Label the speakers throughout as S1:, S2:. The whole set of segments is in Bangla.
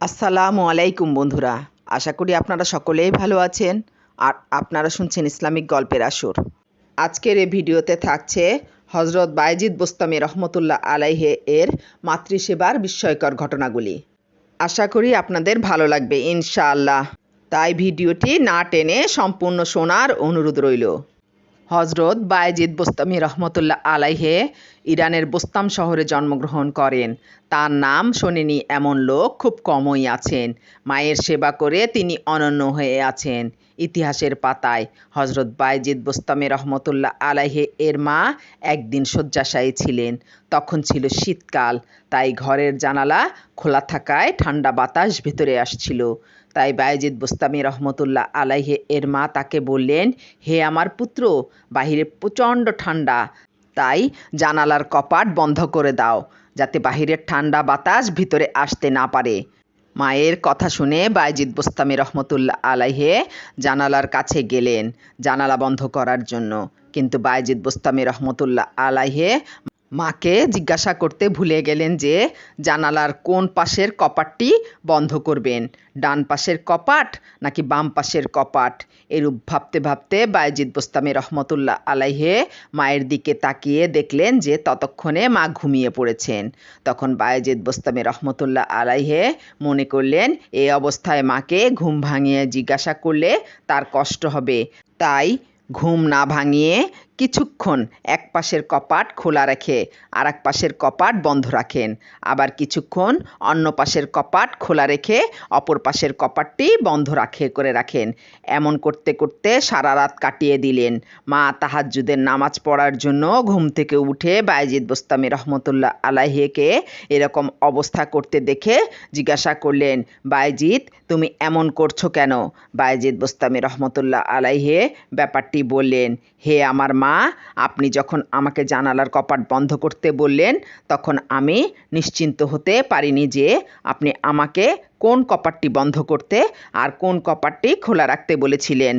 S1: আসসালামু আলাইকুম বন্ধুরা। আশা করি আপনারা সকলেই ভালো আছেন আর আপনারা শুনছেন ইসলামিক গল্পের আসর। আজকের এই ভিডিওতে থাকছে হজরত বাইজিদ বোস্তামি রহমতুল্লাহ আলাইহে এর মাতৃসেবার বিস্ময়কর ঘটনাগুলি। আশা করি আপনাদের ভালো লাগবে ইনশাআল্লাহ। তাই ভিডিওটি না টেনে সম্পূর্ণ শোনার অনুরোধ রইল। হজরত বায়েজিদ বোস্তামি রহমতুল্লাহ আলাইহে ইরানের বোস্তাম শহরে জন্মগ্রহণ করেন। তার নাম শোনেনি এমন লোক খুব কমই আছেন। মায়ের সেবা করে তিনি অনন্য হয়ে আছেন। ইতিহাসের পাতায় হজরত বায়েজিদ বোস্তামি রহমতুল্লাহ আলাইহে এর মা একদিন শয্যাশায়ী ছিলেন। তখন ছিল শীতকাল, তাই ঘরের জানালা খোলা থাকায় ঠান্ডা বাতাস ভেতরে আসছিল। তাই বায়েজিদ বোস্তামি রহমতুল্লাহ আলাইহে এর মা তাকে বললেন, হে আমার পুত্র, বাহিরে প্রচণ্ড ঠান্ডা। তাই জানালার কপাট বন্ধ করে দাও, যাতে বাহিরের ঠান্ডা বাতাস ভিতরে আসতে না পারে। মায়ের কথা শুনে বায়েজিদ বোস্তামি রহমতুল্লাহ আলাইহে জানালার কাছে গেলেন, জানালা বন্ধ করার জন্য। কিন্তু বায়েজিদ বোস্তামি রহমতুল্লাহ আলাইহে মাকে জিজ্ঞাসা করতে ভুলে গেলেন যে জানালার কোন পাশের কপাটটি বন্ধ করবেন, ডান পাশের কপাট নাকি বাম পাশের কপাট? এরূপ ভাবতে ভাবতে বায়েজিদ বোস্তামি রহমতুল্লাহ আলাইহে মায়ের দিকে তাকিয়ে দেখলেন যে ততক্ষণে মা ঘুমিয়ে পড়েছেন। তখন বায়েজিদ বোস্তামি রহমতুল্লাহ আলাইহে মনে করলেন এই অবস্থায় মাকে ঘুম ভাঙিয়ে জিজ্ঞাসা করলে তার কষ্ট হবে। তাই ঘুম না ভাঙিয়ে কিছুক্ষণ এক পাশের কপাট খোলা রেখে আর এক পাশের কপাট বন্ধ রাখেন। আবার কিছুক্ষণ অন্য পাশের কপাট খোলা রেখে অপর পাশের কপাটটি বন্ধ রাখে করে রাখেন। এমন করতে করতে সারা রাত কাটিয়ে দিলেন। মা তাহাজ্জুদের নামাজ পড়ার জন্য ঘুম থেকে উঠে বায়েজিদ বোস্তামি রহমতুল্লাহ আলাহিকে এরকম অবস্থা করতে দেখে জিজ্ঞাসা করলেন, বায়েজিদ, তুমি এমন করছ কেন? বায়েজিদ বোস্তামি রহমতুল্লাহ আলাইহে ব্যাপারটি বললেন, হে আমার মা আপনি যখন আমাকে জানালার কপাট বন্ধ করতে বললেন, তখন আমি নিশ্চিন্ত হতে পারিনি যে আপনি আমাকে কোন কপাটটি বন্ধ করতে আর কোন কপাটটি খোলা রাখতে বলেছিলেন।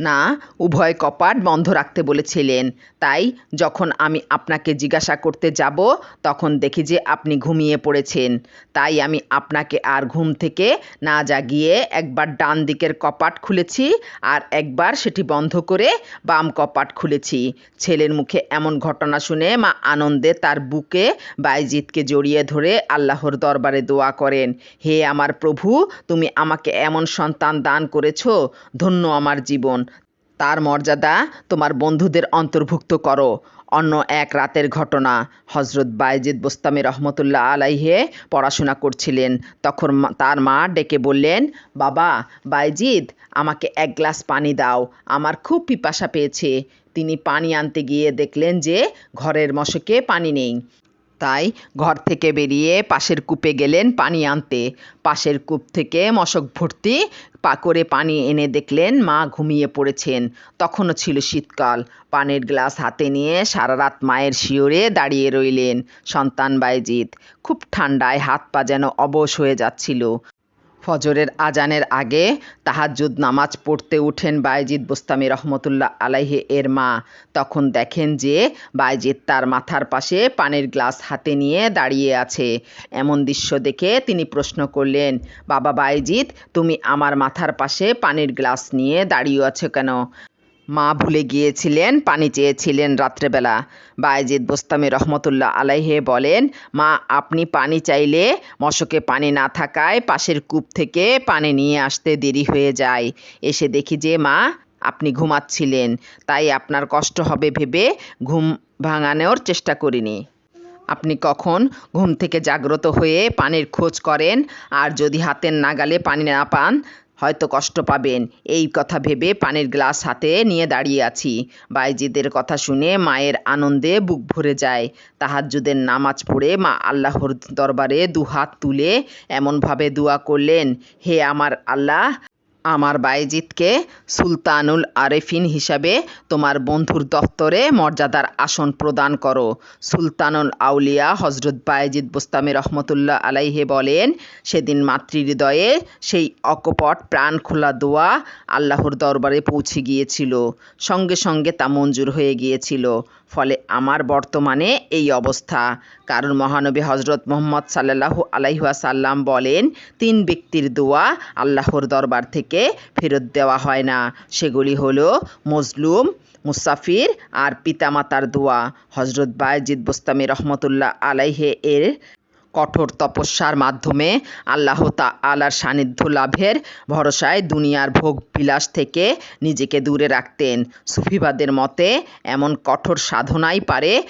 S1: না, উভয় কপাট বন্ধ রাখতে বলেছিলেন। তাই যখন আমি আপনাকে জিজ্ঞাসা করতে যাব, তখন দেখি যে আপনি ঘুমিয়ে পড়েছেন। তাই আমি আপনাকে আর ঘুম থেকে না জাগিয়ে একবার ডান দিকের কপাট খুলেছি আর একবার সেটি বন্ধ করে বাম কপাট খুলেছি। ছেলের মুখে এমন ঘটনা শুনে মা আনন্দে তার বুকে বাইজিৎকে জড়িয়ে ধরে আল্লাহর দরবারে দোয়া করেন, হে আমার প্রভু, তুমি আমাকে এমন সন্তান দান করেছ, ধন্য আমার জীবন। তার মর্যাদা তোমার বন্ধুদের অন্তর্ভুক্ত করো। অন্য এক রাতের ঘটনা। হজরত বাইজিদ বোস্তামি রহমতুল্লাহ আলাইহে পড়াশোনা করছিলেন। তখন তার মা ডেকে বললেন, বাবা, বাইজিদ, আমাকে এক গ্লাস পানি দাও। আমার খুব পিপাসা পেয়েছে। তিনি পানি আনতে গিয়ে দেখলেন যে ঘরের মশকে পানি নেই। তাই ঘর থেকে বেরিয়ে পাশের কূপে গেলেন পানি আনতে। পাশের কূপ থেকে মশক ভর্তি পা করে পানি এনে দেখলেন মা ঘুমিয়ে পড়েছেন। তখনও ছিল শীতকাল। পানের গ্লাস হাতে নিয়ে সারা রাত মায়ের শিওরে দাঁড়িয়ে রইলেন সন্তান বাইজিৎ। খুব ঠান্ডায় হাত পা যেন অবশ হয়ে যাচ্ছিল। ফজরের আজানের আগে তাহাজুদ নামাজ পড়তে উঠেন বায়জিদ বোস্তামি রহমতুল্লাহ আলাইহে এর মা। তখন দেখেন যে বায়জিদ তার মাথার পাশে পানির গ্লাস হাতে নিয়ে দাঁড়িয়ে আছে। এমন দৃশ্য দেখে তিনি প্রশ্ন করলেন, বাবা বায়জিদ তুমি আমার মাথার পাশে পানির গ্লাস নিয়ে দাঁড়িয়ে আছো কেন? মা ভুলে গিয়েছিলেন, পানি চেয়েছিলেন রাত্রেবেলা। বায়েজিদ বোস্তামি রহমতুল্লাহ আলাইহে বলেন, মা, আপনি পানি চাইলে মশকে পানি না থাকায় পাশের কূপ থেকে পানি নিয়ে আসতে দেরি হয়ে যায়। এসে দেখি যে, মা, আপনি ঘুমাচ্ছিলেন, তাই আপনার কষ্ট হবে ভেবে ঘুম ভাঙানোর চেষ্টা করিনি। আপনি কখন ঘুম থেকে জাগ্রত হয়ে পানির খোঁজ করেন? আর যদি হাতের নাগালে পানি না পান হয়তো কষ্ট পাবেন। এই কথা ভেবে পানির গ্লাস হাতে নিয়ে দাঁড়িয়ে আছি। বাইজিদের কথা শুনে মায়ের আনন্দে বুক ভরে যায়। তাহাজুদের নামাজ পড়ে মা আল্লাহর দরবারে দুহাত তুলে এমনভাবে দোয়া করলেন, হে আমার আল্লাহ আমার বাইজিৎকে সুলতানুল আরেফিন হিসাবে তোমার বন্ধুর দফতরে মর্যাদার আসন প্রদান করো। সুলতানুল আউলিয়া হজরত বায়েজিদ বোস্তামি রহমতুল্লাহ আলাইহে বলেন, সেদিন মাতৃহৃদয়ে সেই অকপট প্রাণ খোলা দোয়া আল্লাহর দরবারে পৌঁছে গিয়েছিল, সঙ্গে সঙ্গে তা মঞ্জুর হয়ে গিয়েছিল। ফলে আমার বর্তমানে এই অবস্থা। কারণ মহানবী হজরত মোহাম্মদ সাল্লাল্লাহু আলাইহাসাল্লাম বলেন, তিন ব্যক্তির দোয়া আল্লাহর দরবার থেকে ফেরত দেওয়া হয় না। সেগুলি হলো মজলুম, মুসাফির আর পিতামাতার দোয়া। হজরত বায়জিদ বোস্তামি রহমতুল্লাহ আলাইহে এর কঠোর তপস্যার মাধ্যমে আল্লাহ তাআলার সান্নিধ্য লাভের ভরসায় দুনিয়ার ভোগ বিলাস থেকে নিজেকে দূরে রাখতেন। সুফিবাদের মতে, এমন কঠোর সাধনাই পারে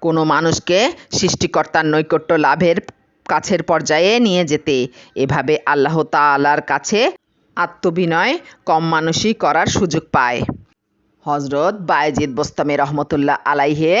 S1: কোনো মানুষকে সৃষ্টিকর্তার নৈকট্য লাভের কাছের পর্যায়ে নিয়ে যেতে। এভাবে আল্লাহ তাআলার কাছে আত্মবিনয় কম মানুষই করার সুযোগ পায়। হজরত বায়েজিদ বোস্তামি রহমতুল্লাহ আলাইহে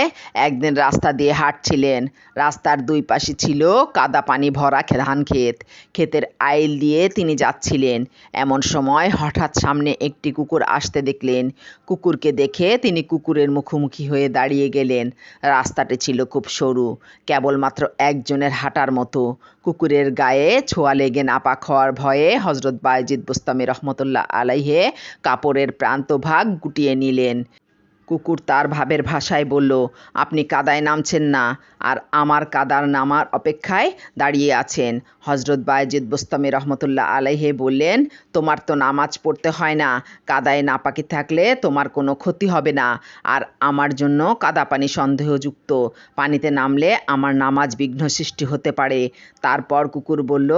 S1: একদিন রাস্তা দিয়ে হাঁটছিলেন। রাস্তার দুই পাশে ছিল কাদা পানি ভরা ধান ক্ষেত। ক্ষেতের আইল দিয়ে তিনি যাচ্ছিলেন। এমন সময় হঠাৎ সামনে একটি কুকুর আসতে দেখলেন। কুকুরকে দেখে তিনি কুকুরের মুখোমুখি হয়ে দাঁড়িয়ে গেলেন। রাস্তাটি ছিল খুব সরু, কেবলমাত্র একজনের হাঁটার মতো। কুকুরের গায়ে ছোঁয়া লেগে নাপাক হওয়ার ভয়ে হজরত বায়েজিদ বুস্তামি রহমতুল্লাহ আলাইহে কাপড়ের প্রান্তভাগ গুটিয়ে নিলেন। কুকুর তার ভাবের ভাষায় বলল, আপনি কাদায় নামছেন না, আর আমার কাদার নামার অপেক্ষায় দাঁড়িয়ে আছেন। হজরত বায়েজিদ বুস্তামি রহমতুল্লাহ আলাইহে বললেন, তোমার তো নামাজ পড়তে হয় না, কাদায় নাপাকি থাকলে তোমার কোনো ক্ষতি হবে না, আর আমার জন্য কাদা পানি সন্দেহযুক্ত। পানিতে নামলে আমার নামাজ বিঘ্ন সৃষ্টি হতে পারে। তারপর কুকুর বলল,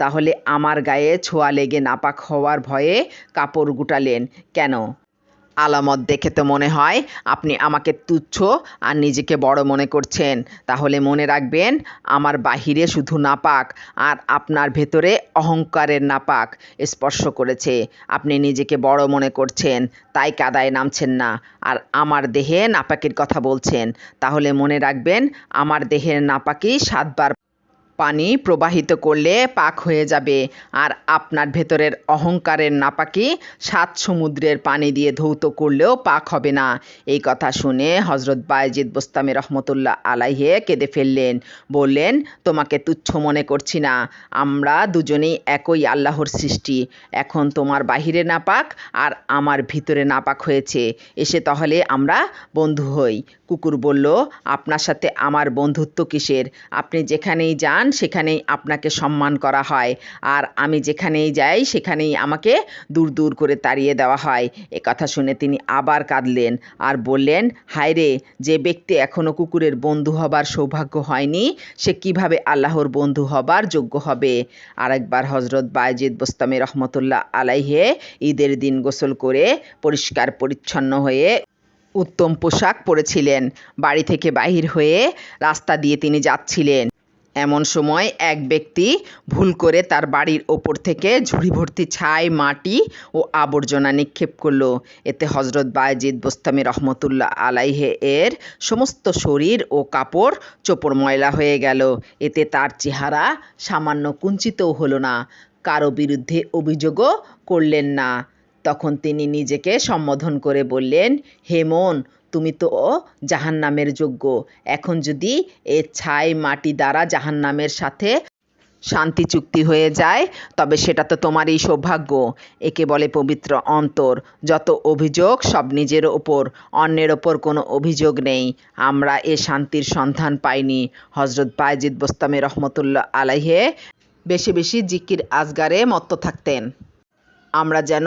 S1: তাহলে আমার গায়ে ছোঁয়া লেগে নাপাক হওয়ার ভয়ে কাপড় গুটালেন। কেন? আলামত দেখে তো মনে হয় আপনি আমাকে তুচ্ছ আর নিজেকে বড় মনে করছেন। তাহলে মনে রাখবেন, আমার বাহিরে শুধু নাপাক আর আপনার ভেতরে অহংকারের নাপাক স্পর্শ করেছে। আপনি নিজেকে বড় মনে করছেন, তাই কাদায় নামছেন না। আর আমার দেহে নাপাকের কথা বলছেন, তাহলে মনে রাখবেন, আমার দেহের নাপাকি সাতবার পানি প্রবাহিত করলে পাক হয়ে যাবে। আর আপনার ভেতরের অহংকারের নাপাকি সাত সমুদ্রের পানি দিয়ে ধৌত করলেও পাক হবে না। এই কথা শুনে হজরত বায়েজিদ বোস্তামি রহমতুল্লাহ আলাইহে কেঁদে ফেললেন। বললেন, তোমাকে তুচ্ছ মনে করছি না। আমরা দুজনেই একই আল্লাহর সৃষ্টি। এখন তোমার বাহিরে নাপাক আর আমার ভিতরে নাপাক হয়েছে। এসে তাহলে আমরা বন্ধু হই। কুকুর বলল, আপনার সাথে আমার বন্ধুত্ব কিসের? আপনি যেখানেই যান সেখানেই আপনাকে সম্মান করা হয়। আর আমি যেখানেই যাই, সেখানেই আমাকে দূর দূর করে তাড়িয়ে দেওয়া হয়। এ কথা শুনে তিনি আবার কাঁদলেন আর বললেন, হায় রে, যে ব্যক্তি এখনও কুকুরের বন্ধু হবার সৌভাগ্য হয়নি, সে কীভাবে আল্লাহর বন্ধু হবার যোগ্য হবে? আরেকবার হজরত বায়েজিদ বোস্তামি রহমতুল্লাহ আলাইহে ঈদের দিন গোসল করে পরিষ্কার পরিচ্ছন্ন হয়ে উত্তম পোশাক পরেছিলেন। বাড়ি থেকে বাহির হয়ে রাস্তা দিয়ে তিনি যাচ্ছিলেন। এমন সময় এক ব্যক্তি ভুল করে তার বাড়ির ওপর থেকে ঝুড়ি ভর্তি ছাই, মাটি ও আবর্জনা নিক্ষেপ করল। এতে হজরত বায়জিদ বোস্তামি রহমতুল্লাহ আলাইহে এর সমস্ত শরীর ও কাপড় চোপড় ময়লা হয়ে গেল। এতে তার চেহারা সামান্য কুঞ্চিতও হলো না। কারও বিরুদ্ধে অভিযোগও করলেন না। তখন তিনি নিজেকে সম্বোধন করে বললেন, হে মন তুমি তো জাহান্নামের যোগ্য। এখন যদি এ ছাই মাটি দ্বারা জাহান্নামের সাথে শান্তি চুক্তি হয়ে যায়, তবে সেটা তো তোমারই সৌভাগ্য। একে বলে পবিত্র অন্তর। যত অভিযোগ সব নিজের ওপর, অন্যের ওপর কোনো অভিযোগ নেই। আমরা এ শান্তির সন্ধান পাইনি। হজরত বায়জিদ বোস্তামি রহমতুল্লাহ আলাইহে বেশি বেশি জিকির আজগারে মত্ত থাকতেন। আমরা যেন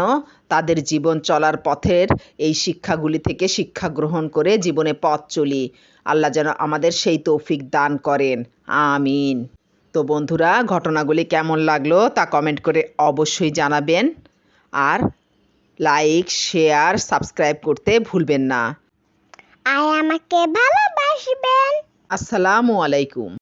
S1: তাদের জীবন চলার পথের এই শিক্ষাগুলি থেকে শিক্ষা গ্রহণ করে জীবনে পথ চলি। আল্লাহ যেন আমাদের সেই তৌফিক দান করেন। আমিন। তো বন্ধুরা ঘটনাগুলি কেমন লাগল তা কমেন্ট করে অবশ্যই জানাবেন। আর লাইক শেয়ার সাবস্ক্রাইব করতে ভুলবেন না।
S2: আর আমাকে ভালোবাসবেন।
S1: আসসালামু আলাইকুম।